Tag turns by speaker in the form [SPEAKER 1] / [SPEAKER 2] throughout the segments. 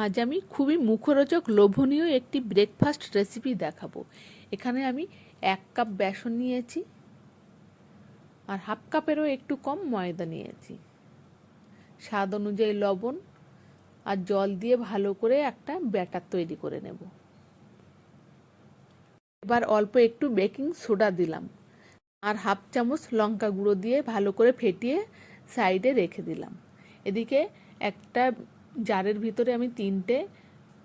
[SPEAKER 1] আজ আমি খুবই মুখরোচক, লোভনীয় একটি ব্রেকফাস্ট রেসিপি দেখাবো। এখানে আমি এক কাপ বেসন নিয়েছি আর হাফ কাপেরও একটু কম ময়দা নিয়েছি। স্বাদ অনুযায়ী লবণ আর জল দিয়ে ভালো করে একটা ব্যাটার তৈরি করে নেব। এবার অল্প একটু বেকিং সোডা দিলাম আর হাফ চামচ লঙ্কা গুঁড়ো দিয়ে ভালো করে ফেটিয়ে সাইডে রেখে দিলাম। এদিকে একটা জারের ভিতরে আমি তিনটে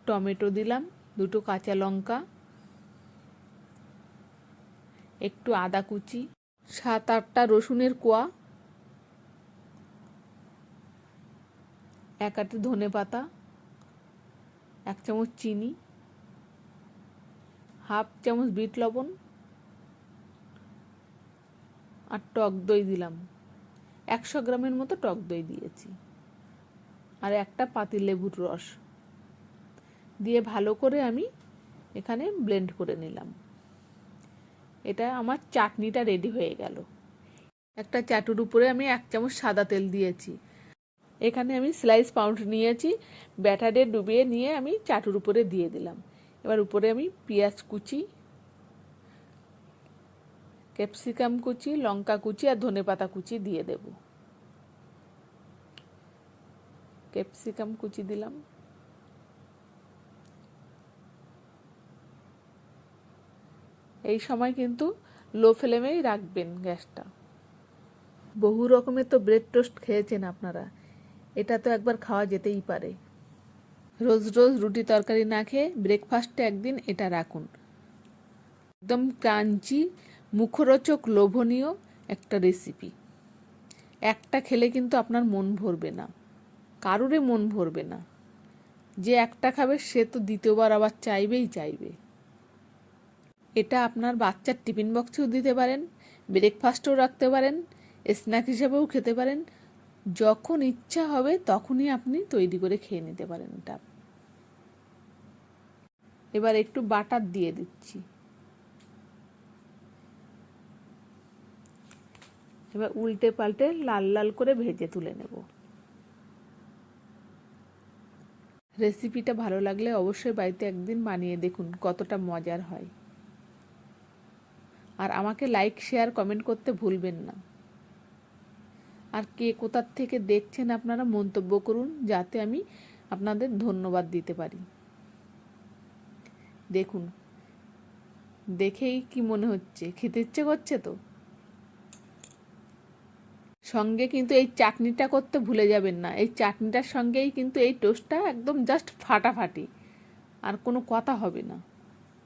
[SPEAKER 1] টমেটো দিলাম, দুটো কাঁচা লঙ্কা, একটু আদা কুচি, সাত আটটা রসুনের কোয়া, এক আটে ধনে পাতা, এক চামচ চিনি, হাফ চামচ বিট লবণ আর টক দই দিলাম। একশো গ্রামের মতো টক দই দিয়েছি। আর একটা পাতি লেবুর রস। দিয়ে ভালো করে আমি এখানে ব্লেন্ড করে নিলাম। এটা আমার চাটনিটা রেডি হয়ে গেল। একটা চাটুর উপরে আমি এক চামচ সাদা তেল দিয়েছি। এখানে আমি স্লাইস পাউন্ড নিয়েছি ব্যাটারে ডুবিয়ে নিয়ে আমি চাটুর উপরে দিয়ে দিলাম। এবার উপরে আমি পেঁয়াজ কুচি ক্যাপসিকাম কুচি, লঙ্কা কুচি আর ধনে পাতা কুচি দিয়ে দেব। ক্যাপসিকাম কুচি দিলাম। এই সময় কিন্তু লো ফ্লেমেই রাখবেন গ্যাসটা। বহু রকমের তো ব্রেড টোস্ট খেয়েছেন আপনারা। এটা তো একবার খাওয়া যেতেই পারে। রোজ রোজ রুটি তরকারি না খেয়ে ব্রেকফাস্টে একদিন এটা রাখুন। একদম ক্রাঞ্চি, মুখরোচক, লোভনীয় একটা রেসিপি। একটা খেলে কিন্তু আপনার মন ভরবে না। কারুরে মন ভরবে না। যে একটা খাবে, সে তো দ্বিতীয়বার আবার চাইবেই চাইবে। এটা আপনার বাচ্চার টিফিন বক্সেও দিতে পারেন, ব্রেকফাস্টও রাখতে পারেন, স্ন্যাক হিসেবেও খেতে পারেন। যখন ইচ্ছা হবে, তখনই আপনি তৈরি করে খেয়ে নিতে পারেন এটা। এবার একটু বাটার দিয়ে দিচ্ছি। এবার উল্টে পাল্টে লাল লাল করে ভেজে তুলে নেব। রেসিপিটা ভালো লাগলে অবশ্যই বাড়িতে একদিন বানিয়ে দেখুন কতটা মজার হয়। আর আমাকে লাইক শেয়ার কমেন্ট করতে ভুলবেন না। আর কে কোথার থেকে দেখছেন আপনারা মন্তব্য করুন, যাতে আমি আপনাদের ধন্যবাদ দিতে পারি। দেখুন, দেখেই কি মনে হচ্ছে? খেতে ইচ্ছে করছে তো? সঙ্গে কিন্তু এই চাটনিটা করতে ভুলে যাবেন না। এই চাটনিটার সঙ্গেই কিন্তু এই টোস্টটা একদম জাস্ট ফাটাফাটি। আর কোনো কথা হবে না।